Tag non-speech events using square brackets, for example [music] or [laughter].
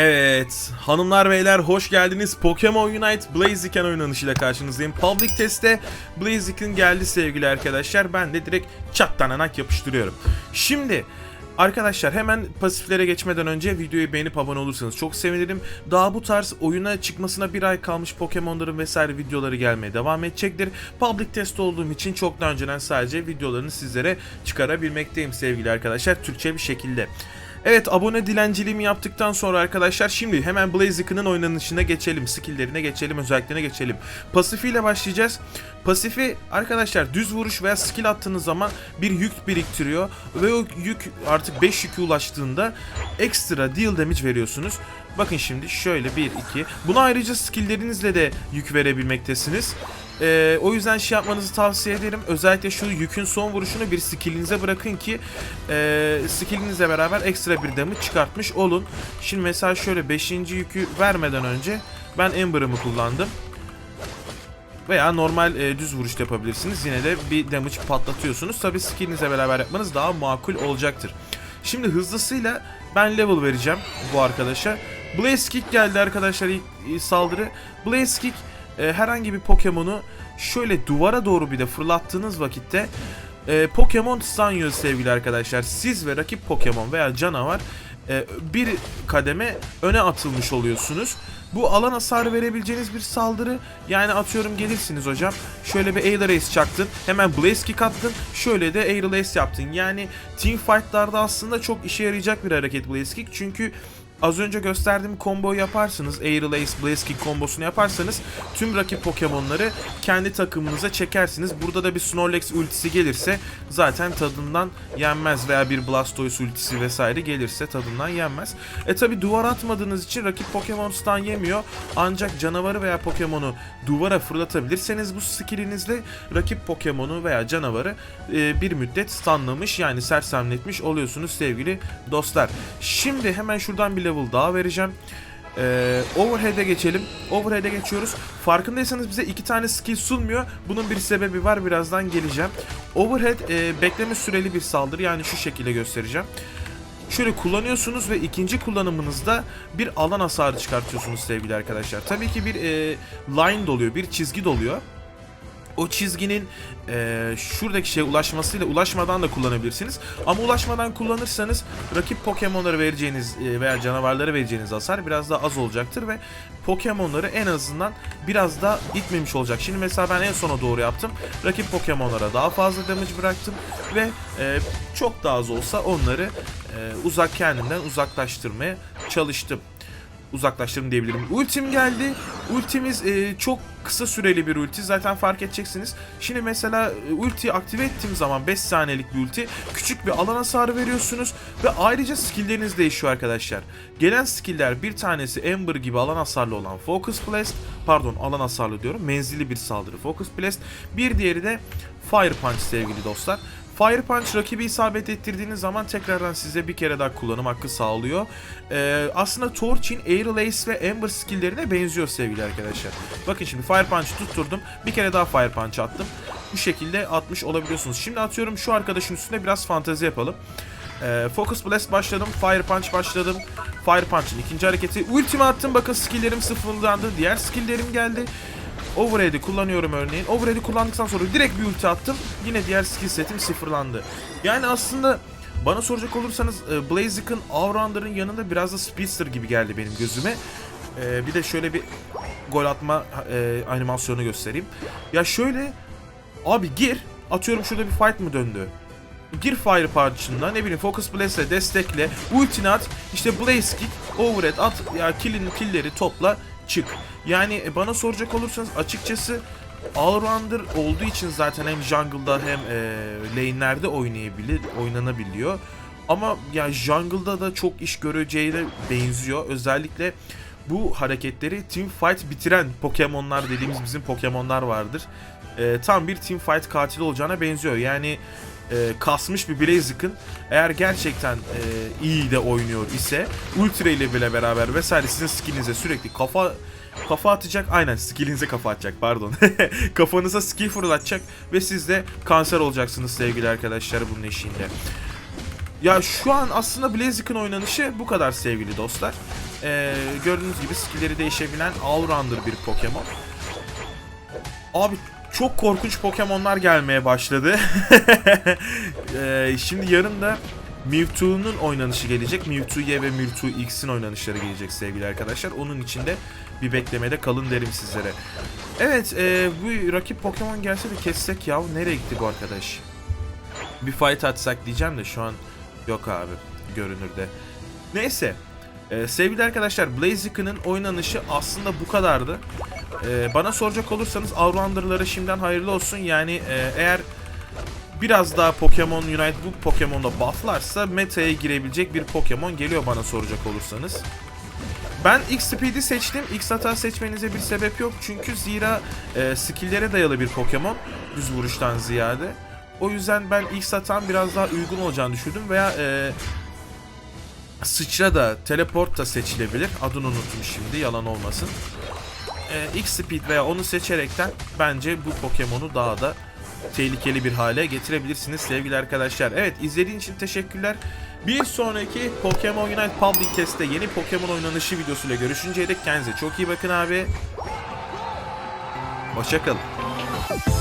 Evet, hanımlar beyler hoş geldiniz. Pokemon Unite Blaziken oynanışıyla karşınızdayım. Public test'te Blaziken geldi sevgili arkadaşlar. Ben de direkt çattananak yapıştırıyorum. Şimdi Arkadaşlar hemen pasiflere geçmeden önce videoyu beğenip abone olursanız çok sevinirim. Daha bu tarz oyuna çıkmasına bir ay kalmış Pokemon'ların vesaire videoları gelmeye devam edecektir. Public test olduğum için çok daha önceden sadece videolarını sizlere çıkarabilmekteyim sevgili arkadaşlar. Türkçe bir şekilde. Evet abone dilenciliğimi yaptıktan sonra arkadaşlar şimdi hemen Blaziken'ın oynanışına geçelim. Skill'lerine geçelim, özelliklerine geçelim. Pasifi ile başlayacağız. Pasifi arkadaşlar düz vuruş veya skill attığınız zaman bir yük biriktiriyor ve o yük artık 5 yükü ulaştığında ekstra deal damage veriyorsunuz. Bakın şimdi şöyle 1 2. Buna ayrıca skill'lerinizle de yük verebilmektesiniz. Ee, o yüzden şey yapmanızı tavsiye ederim. Özellikle şu yükün son vuruşunu bir skillinize bırakın ki e, skillinizle beraber ekstra bir damage çıkartmış olun. Şimdi mesela şöyle 5. yükü vermeden önce ben Ember'ımı kullandım. Veya normal e, düz vuruş yapabilirsiniz. Yine de bir damage patlatıyorsunuz. Tabi skillinizle beraber yapmanız daha makul olacaktır. Şimdi hızlısıyla ben level vereceğim bu arkadaşa. Blaze Kick geldi arkadaşlar ilk saldırı. Blaze Kick e, herhangi bir Pokemon'u şöyle duvara doğru bir de fırlattığınız vakitte e, Pokemon stun sevgili arkadaşlar. Siz ve rakip Pokemon veya canavar e, bir kademe öne atılmış oluyorsunuz. Bu alan hasarı verebileceğiniz bir saldırı. Yani atıyorum gelirsiniz hocam. Şöyle bir Air Ace çaktın. Hemen Blaze Kick attın. Şöyle de Air Ace yaptın. Yani team fight'larda aslında çok işe yarayacak bir hareket Blaze Kick. Çünkü Az önce gösterdiğim combo'yu yaparsanız, Aerial Ace, Blaze Kick kombosunu yaparsanız tüm rakip Pokemon'ları kendi takımınıza çekersiniz. Burada da bir Snorlax ultisi gelirse zaten tadından yenmez veya bir Blastoise ultisi vesaire gelirse tadından yenmez. E tabi duvar atmadığınız için rakip Pokemon stun yemiyor. Ancak canavarı veya Pokemon'u duvara fırlatabilirseniz bu skillinizle rakip Pokemon'u veya canavarı e, bir müddet stunlamış yani sersemletmiş oluyorsunuz sevgili dostlar. Şimdi hemen şuradan bir level daha vereceğim. Ee, overhead'e geçelim. Overhead'e geçiyoruz. Farkındaysanız bize iki tane skill sunmuyor. Bunun bir sebebi var. Birazdan geleceğim. Overhead e, bekleme süreli bir saldırı. Yani şu şekilde göstereceğim. Şöyle kullanıyorsunuz ve ikinci kullanımınızda bir alan hasarı çıkartıyorsunuz sevgili arkadaşlar. Tabii ki bir e, line doluyor, bir çizgi doluyor o çizginin e, şuradaki şeye ulaşmasıyla ulaşmadan da kullanabilirsiniz. Ama ulaşmadan kullanırsanız rakip Pokemon'lara vereceğiniz e, veya canavarlara vereceğiniz hasar biraz daha az olacaktır ve Pokemon'ları en azından biraz da itmemiş olacak. Şimdi mesela ben en sona doğru yaptım. Rakip Pokemon'lara daha fazla damage bıraktım ve e, çok daha az olsa onları e, uzak kendimden uzaklaştırmaya çalıştım uzaklaştırın diyebilirim. Ultim geldi. Ultimiz e, çok kısa süreli bir ulti. Zaten fark edeceksiniz. Şimdi mesela e, ultiyi aktive ettiğim zaman 5 saniyelik bir ulti. Küçük bir alan hasarı veriyorsunuz. Ve ayrıca skillleriniz değişiyor arkadaşlar. Gelen skiller bir tanesi Ember gibi alan hasarlı olan Focus Blast. Pardon alan hasarlı diyorum. Menzilli bir saldırı Focus Blast. Bir diğeri de Fire Punch sevgili dostlar. Fire Punch rakibi isabet ettirdiğiniz zaman tekrardan size bir kere daha kullanım hakkı sağlıyor. Ee, aslında Torch'in Aerial Ace ve Ember skilllerine benziyor sevgili arkadaşlar. Bakın şimdi Fire Punch tutturdum. Bir kere daha Fire Punch attım. Bu şekilde atmış olabiliyorsunuz. Şimdi atıyorum şu arkadaşın üstünde biraz fantezi yapalım. Ee, Focus Blast başladım. Fire Punch başladım. Fire Punch'ın ikinci hareketi. Ultime attım. Bakın skilllerim sıfırlandı. Diğer skilllerim geldi. Overhead'i kullanıyorum örneğin. Overhead'i kullandıktan sonra direkt bir ulti attım. Yine diğer skill setim sıfırlandı. Yani aslında bana soracak olursanız e, Blaziken Allrounder'ın yanında biraz da Speedster gibi geldi benim gözüme. E, bir de şöyle bir gol atma e, animasyonu göstereyim. Ya şöyle abi gir atıyorum şurada bir fight mı döndü? Gir Fire Punch'ında ne bileyim Focus Blaze'le destekle ultini at işte Blaze Kick overhead at ya killin killleri topla çık. Yani e, bana soracak olursanız açıkçası Allrounder olduğu için zaten hem jungle'da hem e, lane'lerde oynayabilir, oynanabiliyor. Ama ya jungle'da da çok iş göreceğine benziyor. Özellikle bu hareketleri team fight bitiren Pokemon'lar dediğimiz bizim Pokemon'lar vardır. E, tam bir team fight katili olacağına benziyor. Yani e, kasmış bir Blaziken eğer gerçekten e, iyi de oynuyor ise Ultra ile bile beraber vesaire sizin skillinize sürekli kafa kafa atacak aynen skillinize kafa atacak pardon [laughs] kafanıza skill fırlatacak ve siz de kanser olacaksınız sevgili arkadaşlar bunun eşiğinde. Ya şu an aslında Blaziken oynanışı bu kadar sevgili dostlar. e, gördüğünüz gibi skillleri değişebilen Allrounder bir Pokemon. Abi çok korkunç Pokemon'lar gelmeye başladı. [laughs] E, şimdi yarın da Mewtwo'nun oynanışı gelecek. Mewtwo Y ve Mewtwo X'in oynanışları gelecek sevgili arkadaşlar. Onun için de bir beklemede kalın derim sizlere. Evet e, bu rakip Pokemon gelse de kessek ya. Nereye gitti bu arkadaş? Bir fight atsak diyeceğim de şu an yok abi görünürde. Neyse. E, sevgili arkadaşlar Blaziken'ın oynanışı aslında bu kadardı. E, bana soracak olursanız Allrounder'lara şimdiden hayırlı olsun. Yani e, eğer biraz daha Pokemon Unite bu Pokemon'da bufflarsa meta'ya girebilecek bir Pokemon geliyor bana soracak olursanız. Ben X Speed'i seçtim. X hata seçmenize bir sebep yok. Çünkü zira e, skill'lere dayalı bir Pokemon. Düz vuruştan ziyade. O yüzden ben X hatan biraz daha uygun olacağını düşündüm. Veya e, sıçra da teleport da seçilebilir. Adını unuttum şimdi yalan olmasın. E, X Speed veya onu seçerekten bence bu Pokemon'u daha da tehlikeli bir hale getirebilirsiniz sevgili arkadaşlar. Evet izlediğiniz için teşekkürler. Bir sonraki Pokemon Unite Public Test'te yeni Pokemon oynanışı videosuyla görüşünceye dek kendinize çok iyi bakın abi. Hoşçakalın.